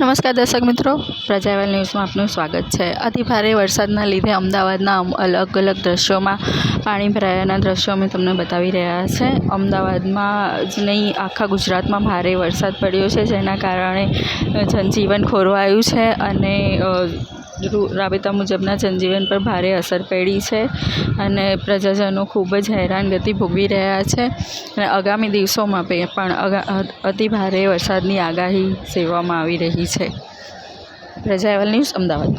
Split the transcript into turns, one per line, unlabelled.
નમસ્કાર દર્શક મિત્રો. પ્રજાવેલ ન્યૂઝમાં આપનું સ્વાગત છે. અતિ ભારે વરસાદના લીધે અમદાવાદના અલગ અલગ દ્રશ્યોમાં પાણી ભરાયાના દ્રશ્યો અમે તમને બતાવી રહ્યા છે. અમદાવાદમાં જ નહીં, આખા ગુજરાતમાં ભારે વરસાદ પડ્યો છે, જેના કારણે જનજીવન ખોરવાયું છે અને રાબેતા મુજબના જનજીવન પર ભારે અસર પડી છે અને પ્રજાજનો ખૂબ જ હેરાનગતિ ભોગવી રહ્યા છે. અને આગામી દિવસોમાં પણ અતિ ભારે વરસાદની આગાહી સેવવામાં આવી રહી છે. પ્રજા ન્યૂઝ અમદાવાદ.